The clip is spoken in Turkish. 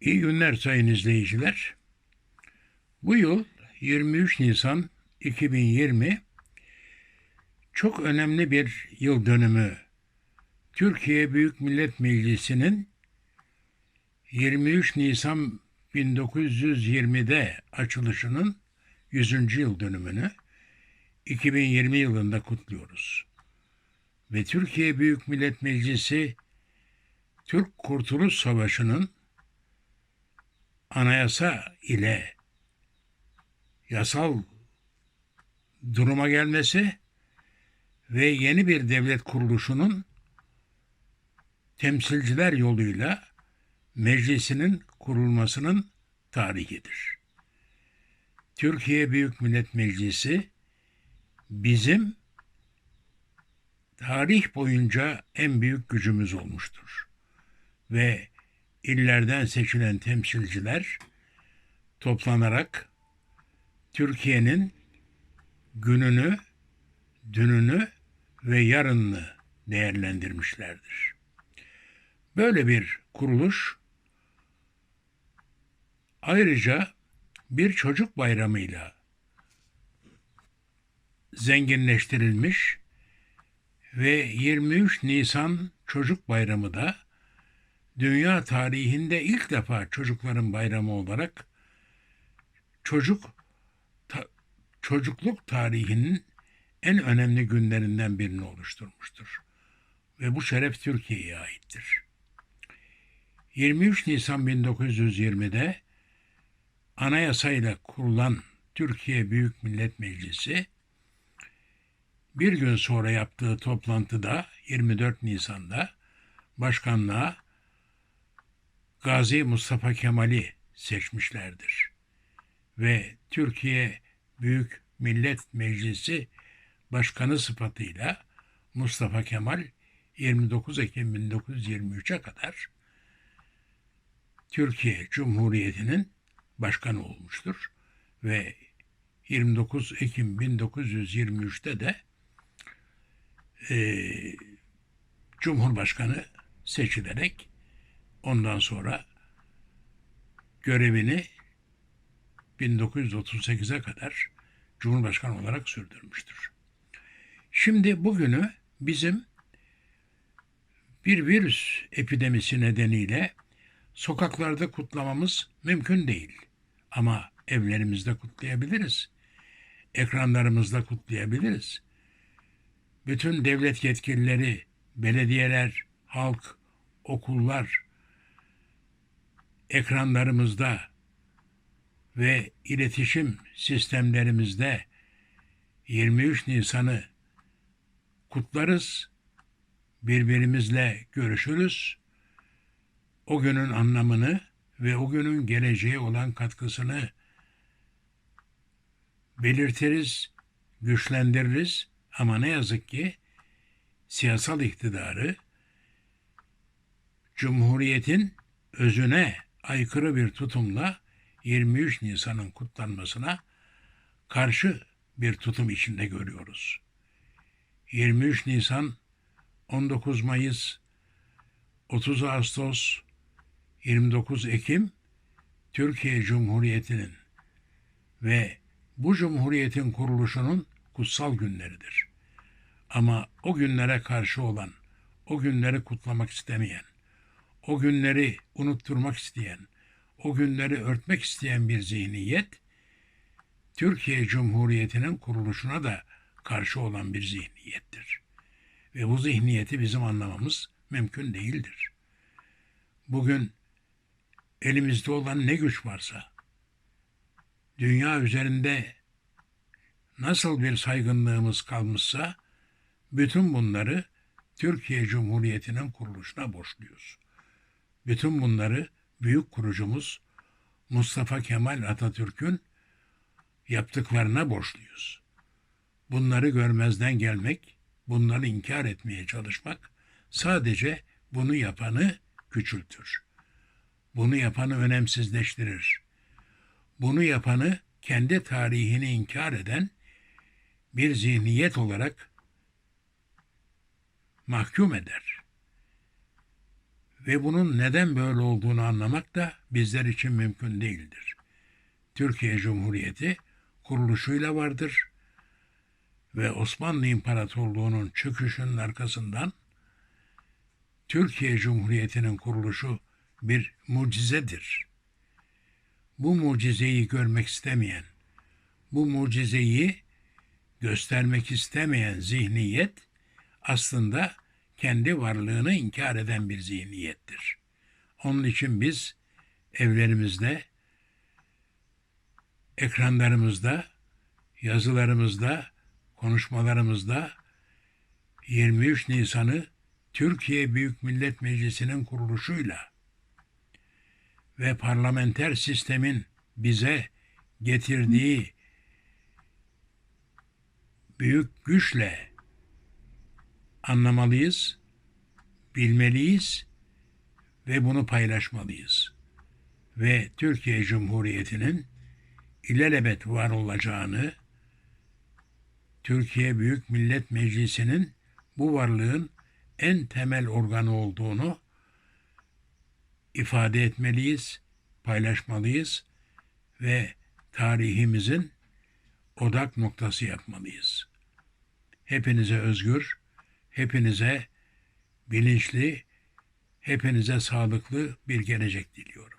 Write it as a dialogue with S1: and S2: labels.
S1: İyi günler sayın izleyiciler. Bu yıl 23 Nisan 2020 çok önemli bir yıl dönümü. Türkiye Büyük Millet Meclisi'nin 23 Nisan 1920'de açılışının 100. yıl dönümünü 2020 yılında kutluyoruz. Ve Türkiye Büyük Millet Meclisi Türk Kurtuluş Savaşı'nın anayasa ile yasal duruma gelmesi ve yeni bir devlet kuruluşunun temsilciler yoluyla meclisinin kurulmasının tarihidir. Türkiye Büyük Millet Meclisi bizim tarih boyunca en büyük gücümüz olmuştur. Ve illerden seçilen temsilciler toplanarak Türkiye'nin gününü, dününü ve yarınını değerlendirmişlerdir. Böyle bir kuruluş ayrıca bir çocuk bayramıyla zenginleştirilmiş ve 23 Nisan Çocuk Bayramı da dünya tarihinde ilk defa çocukların bayramı olarak çocuk ta, çocukluk tarihinin en önemli günlerinden birini oluşturmuştur. Ve bu şeref Türkiye'ye aittir. 23 Nisan 1920'de anayasayla kurulan Türkiye Büyük Millet Meclisi bir gün sonra yaptığı toplantıda 24 Nisan'da başkanlığa Gazi Mustafa Kemal'i seçmişlerdir. Ve Türkiye Büyük Millet Meclisi Başkanı sıfatıyla Mustafa Kemal 29 Ekim 1923'e kadar Türkiye Cumhuriyeti'nin başkanı olmuştur ve 29 Ekim 1923'te de e, Cumhurbaşkanı seçilerek ondan sonra görevini 1938'e kadar Cumhurbaşkanı olarak sürdürmüştür. Şimdi bugünü bizim bir virüs epidemisi nedeniyle sokaklarda kutlamamız mümkün değil. Ama evlerimizde kutlayabiliriz. Ekranlarımızda kutlayabiliriz. Bütün devlet yetkilileri, belediyeler, halk, okullar ekranlarımızda ve iletişim sistemlerimizde 23 Nisan'ı kutlarız, birbirimizle görüşürüz. O günün anlamını ve o günün geleceğe olan katkısını belirtiriz, güçlendiririz ama ne yazık ki siyasal iktidarı Cumhuriyetin özüne aykırı bir tutumla 23 Nisan'ın kutlanmasına karşı bir tutum içinde görüyoruz. 23 Nisan, 19 Mayıs, 30 Ağustos, 29 Ekim Türkiye Cumhuriyeti'nin ve bu cumhuriyetin kuruluşunun kutsal günleridir. Ama o günlere karşı olan, o günleri kutlamak istemeyen, o günleri unutturmak isteyen, o günleri örtmek isteyen bir zihniyet, Türkiye Cumhuriyeti'nin kuruluşuna da karşı olan bir zihniyettir. Ve bu zihniyeti bizim anlamamız mümkün değildir. Bugün elimizde olan ne güç varsa, dünya üzerinde nasıl bir saygınlığımız kalmışsa, bütün bunları Türkiye Cumhuriyeti'nin kuruluşuna borçluyuz. Bütün bunları büyük kurucumuz Mustafa Kemal Atatürk'ün yaptıklarına borçluyuz. Bunları görmezden gelmek, bunları inkar etmeye çalışmak sadece bunu yapanı küçültür. Bunu yapanı önemsizleştirir. Bunu yapanı kendi tarihini inkar eden bir zihniyet olarak mahkum eder. Ve bunun neden böyle olduğunu anlamak da bizler için mümkün değildir. Türkiye Cumhuriyeti kuruluşuyla vardır ve Osmanlı İmparatorluğu'nun çöküşünün arkasından Türkiye Cumhuriyeti'nin kuruluşu bir mucizedir. Bu mucizeyi görmek istemeyen, bu mucizeyi göstermek istemeyen zihniyet aslında kendi varlığını inkar eden bir zihniyettir. Onun için biz evlerimizde, ekranlarımızda, yazılarımızda, konuşmalarımızda 23 Nisan'ı Türkiye Büyük Millet Meclisi'nin kuruluşuyla ve parlamenter sistemin bize getirdiği büyük güçle anlamalıyız, bilmeliyiz ve bunu paylaşmalıyız. Ve Türkiye Cumhuriyeti'nin ilelebet var olacağını, Türkiye Büyük Millet Meclisi'nin bu varlığın en temel organı olduğunu ifade etmeliyiz, paylaşmalıyız ve tarihimizin odak noktası yapmalıyız. Hepinize özgür, hepinize bilinçli, hepinize sağlıklı bir gelecek diliyorum.